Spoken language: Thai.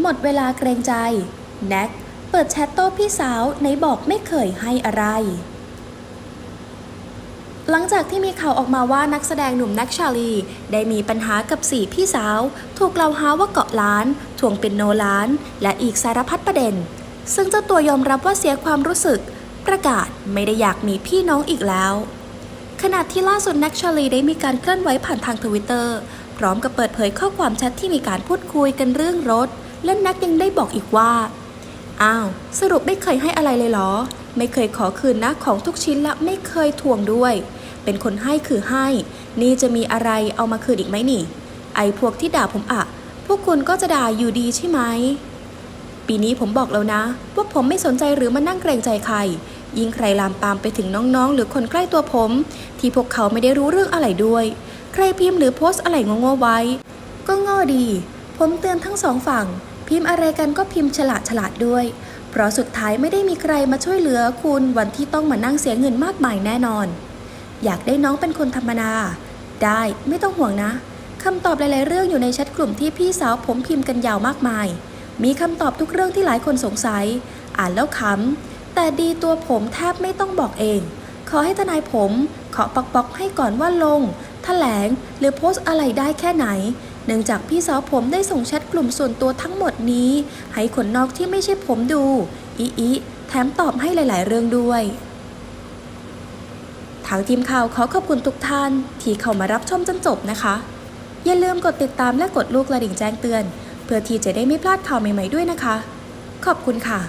หมดเวลาเกรงใจ แน็กเปิดแชทโต้พี่สาวในบอกไม่เคยให้อะไร หลังจากที่มีข่าวออกมาว่านักแสดงหนุ่มแน็กชาลี ได้มีปัญหากับสี่พี่สาว ถูกกล่าวหาว่าเกาะล้าน ทวงเป็นโนล้าน และอีกสารพัดประเด็น ซึ่งเจ้าตัวยอมรับว่าเสียความรู้สึก ประกาศไม่ได้อยากมีพี่น้องอีกแล้วขณะที่ล่าสุดแน็กชาลีได้มีการเคลื่อนไหวผ่านทางทวิตเตอร์ พร้อมกับเปิดเผยข้อความแชทที่มีการพูดคุยกันเรื่องรถ และแน็กยังได้บอกอีกว่า อ้าว สรุปไม่เคยให้อะไรเลยเหรอ ไม่เคยขอคืนนะของทุกชิ้นและไม่เคยทวงด้วย เป็นคนให้คือให้ นี่จะมีอะไรเอามาคืนอีกไหมนี่ ไอ้พวกที่ด่าผมอะ พวกคุณก็จะด่าอยู่ดีใช่ไหม ปีนี้ผมบอกแล้วนะ ว่าผมไม่สนใจหรือมานั่งเกรงใจใคร ยิ่งใครลามปามไปถึงน้องๆ หรือคนใกล้ตัวผม ที่พวกเขาไม่ได้รู้เรื่องอะไรด้วย ใครพิมพ์หรือโพสต์อะไรโง่ๆไว้ ก็โง่ดี ผมเตือนทั้งสองฝั่ง พิมพ์อะไรกันก็พิมพ์ฉลาดฉลาดด้วย เพราะสุดท้ายไม่ได้มีใครมาช่วยเหลือคุณวันที่ต้องมานั่งเสียเงินมากมายแน่นอน อยากได้น้องเป็นคนธรรมดา ได้ไม่ต้องห่วงนะคำตอบหลาย ๆ เรื่องอยู่ในแชทกลุ่มที่พี่สาวผมพิมพ์กันยาวมากมาย มีคำตอบทุกเรื่องที่หลายคนสงสัย อ่านแล้วขำแต่ดีตัวผมแทบไม่ต้องบอกเอง ขอให้ทนายผมขอปอกปอกๆให้ก่อนว่าลงแถลง หรือโพสต์อะไรได้แค่ไหน เนื่องจากพี่สาวผมได้ส่งแชทกลุ่มส่วนตัวทั้งหมดนี้ ให้คนนอกที่ไม่ใช่ผมดู อีอีแถมตอบให้หลาย ๆ เรื่องด้วย ทางทีมข่าวขอขอบคุณทุกท่าน ที่เข้ามารับชมจนจบนะคะ อย่าลืมกดติดตามและกดลูกกระดิ่งแจ้งเตือน เพื่อที่จะได้ไม่พลาดข่าวใหม่ ๆ ด้วยนะคะ ขอบคุณค่ะ